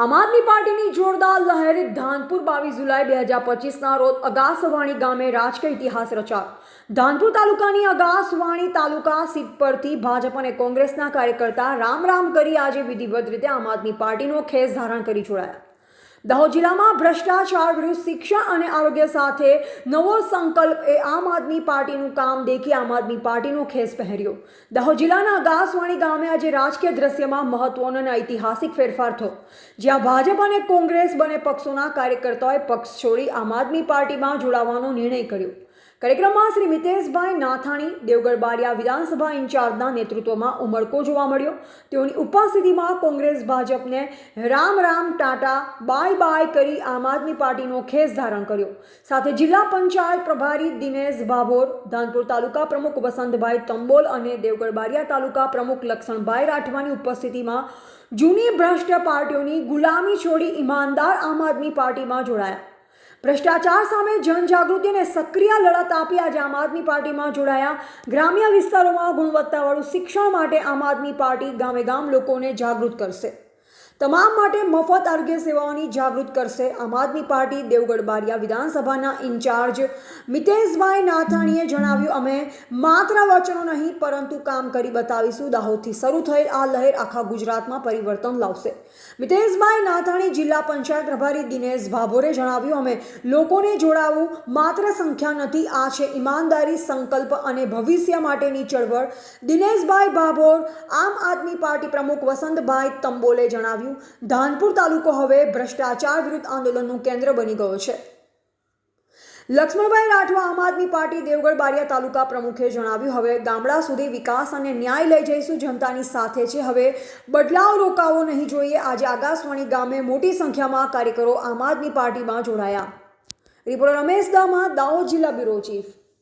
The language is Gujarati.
આમ આદમી પાર્ટીની જોરદાર લહેરે ધાનપુર બાવીસ જુલાઈ બે હજાર પચીસના રોજ અગાસવાણી ગામે રાજકીય ઇતિહાસ રચાયો. ધાનપુર તાલુકાની અગાસવાણી તાલુકા સીટ પરથી ભાજપ અને કોંગ્રેસના કાર્યકર્તા રામ રામ કરી આજે વિધિવત રીતે આમ આદમી પાર્ટીનો ખેસ ધારણ કરી જોડાયા દાહોદ જિલ્લામાં ભ્રષ્ટાચાર વિરુદ્ધ શિક્ષા અને આરોગ્ય સાથે નવો સંકલ્પ એ આમ આદમી પાર્ટીનું કામ દેખી આમ આદમી પાર્ટીનો ખેસ પહેર્યો. દાહોદ જિલ્લાના અગાસવાણી ગામે આજે રાજકીય દ્રશ્યમાં મહત્વનો અને ઐતિહાસિક ફેરફાર થયો. જ્યાં ભાજપ અને કોંગ્રેસ બંને પક્ષોના કાર્યકર્તાઓએ પક્ષ છોડી આમ આદમી પાર્ટીમાં જોડાવાનો નિર્ણય કર્યો. કાર્યક્રમમાં શ્રી મિતેશભાઈ નાથાણી, દેવગઢ વિધાનસભા ઇન્ચાર્જના નેતૃત્વમાં ઉમળકો જોવા મળ્યો. તેઓની ઉપસ્થિતિમાં કોંગ્રેસ ભાજપને Ram Ram tata, bye bye કરી આમ આદમી પાર્ટીનો ખેસ ધારણ કર્યો. સાથે જિલ્લા પંચાયત પ્રભારી દિનેશ ભાભોર, ધાનપુર તાલુકા પ્રમુખ વસંતભાઈ તંબોલ અને દેવગઢ બારિયા તાલુકા પ્રમુખ લક્ષણભાઈ રાઠવાની ઉપસ્થિતિમાં જૂની ભ્રષ્ટ પાર્ટીઓની ગુલામી છોડી ઈમાનદાર આમ આદમી પાર્ટીમાં જોડાયા. ભ્રષ્ટાચાર સામે જનજાગૃતિ અને સક્રિય લડત આપી આજે આમ આદમી પાર્ટીમાં જોડાયા. ગ્રામ્ય વિસ્તારોમાં ગુણવત્તાવાળું શિક્ષણ માટે આમ આદમી પાર્ટી ગામે ગામ લોકોને જાગૃત કરશે. તમામ માટે મફત આરોગ્ય સેવાઓની જાગૃત કરશે આમ આદમી પાર્ટી દેવગઢ બારિયા વિધાનસભાના ઇન્ચાર્જ મિતેશભાઈ નાથાણીએ જણાવ્યું, અમે માત્ર વચનો નહીં, પરંતુ કામ કરી બતાવીશું. દાહોદથી શરૂ થયેલ આ લહેર આખા ગુજરાતમાં પરિવર્તન લાવશે. મિતેશભાઈ નાથાણી જિલ્લા પંચાયત પ્રભારી દિનેશ ભાભોરે જણાવ્યું, અમે લોકોને જોડાવું માત્ર સંખ્યા નથી, આ છે ઈમાનદારી, સંકલ્પ અને ભવિષ્ય માટેની ચળવળ. દિનેશભાઈ ભાભોર, આમ આદમી પાર્ટી પ્રમુખ વસંતભાઈ તંબોલે જણાવ્યું ધાનપુર તાલુકો હવે ભ્રષ્ટાચાર વિરુદ્ધ આંદોલનનું કેન્દ્ર બની ગયો છે. લક્ષ્મણભાઈ રાઠવા આમ આદમી પાર્ટી દેવગઢ બારિયા તાલુકા પ્રમુખે જણાવ્યું, હવે ગામડા સુધી વિકાસ અને ન્યાય લઈ જઈશું, જનતાની સાથે છે. હવે બદલાવ રોકાવો નહીં જોઈએ. આજે આકાશવાણી ગામે મોટી સંખ્યામાં કાર્યકરો આમ આદમી પાર્ટીમાં જોડાયા. રિપોર્ટર રમેશ દામા, દાહોદ જિલ્લા બ્યુરો ચીફ.